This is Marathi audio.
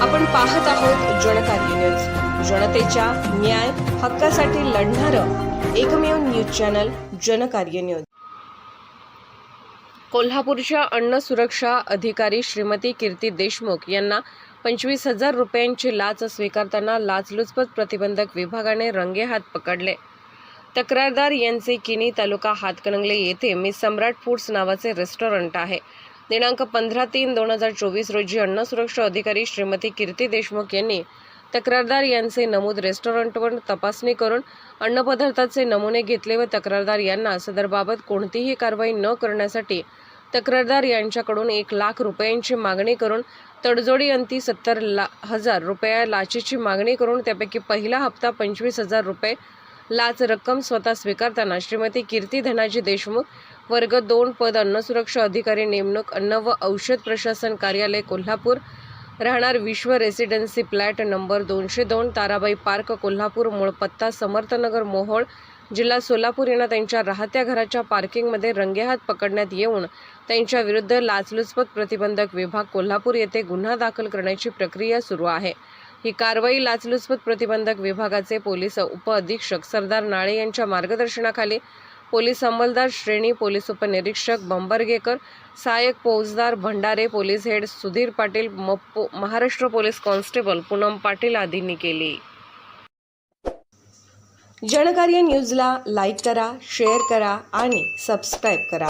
आपण पाहत आहोत जनकार्य न्यूज. जनतेच्या न्याय हक्कासाठी लढणारं एकमेव न्यूज चॅनल जनकार्य न्यूज. कोल्हापूरच्या अन्न सुरक्षा अधिकारी श्रीमती कीर्ती देशमुख यांना पंचवीस हजार रुपयांची लाच स्वीकारताना लाचलुचपत प्रतिबंधक विभागाने रंगेहात पकडले. तक्रारदार यांचे किनी तालुका हातकणंगले येथे मी सम्राट फूड्स नावाचे रेस्टॉरंट आहे. दिनांक पंधरा तीन दोन हजार चोवीस रोजी अन्न सुरक्षा अधिकारी श्रीमती कीर्ती देशमुख यांनी तक्रारदार यांचे नमूद रेस्टॉरंटवर तपासणी करून अन्नपदार्थाचे नमुने घेतले व तक्रारदार यांना सदरबाबत कोणतीही कारवाई न करण्यासाठी तक्रारदार यांच्याकडून एक लाख रुपयांची मागणी करून तडजोडी अंती सत्तर ला हजार रुपया लाचेची मागणी करून त्यापैकी पहिला हप्ता पंचवीस हजार रुपये लाच रक्कम स्वतः स्वीकारताना श्रीमती कीर्ती धनाजी देशमुख वर्ग दोन पद अन्न सुरक्षा अधिकारी नेमणूक अन्न व औषध प्रशासन कार्यालय कोल्हापूर. राहणार विश्व रेसिडेन्सी फ्लॅट नंबर दोनशे दोन ताराबाई पार्क कोल्हापूर. मूळ पत्ता समर्थनगर मोहोळ. जिल्हा सोलापूर यांना त्यांच्या राहत्या घराच्या पार्किंगमध्ये रंगेहात पकडण्यात येऊन त्यांच्या विरुद्ध लाचलुचपत प्रतिबंधक विभाग कोल्हापूर येथे गुन्हा दाखल करण्याची प्रक्रिया सुरू आहे. ही कारवाई लाचलुचपत प्रतिबंधक विभागाचे पोलीस उपअधीक्षक सरदार नाळे यांच्या मार्गदर्शनाखाली पोलीस अंमलदार श्रेणी पोलीस उपनिरीक्षक बंबरगेकर सहाय्यक फौजदार भंडारे पोलीस हेड सुधीर पाटील मप्पो महाराष्ट्र पोलीस कॉन्स्टेबल पूनम पाटील आदींनी केली. जनकार्य न्यूजला लाईक करा शेअर करा आणि सबस्क्राईब करा.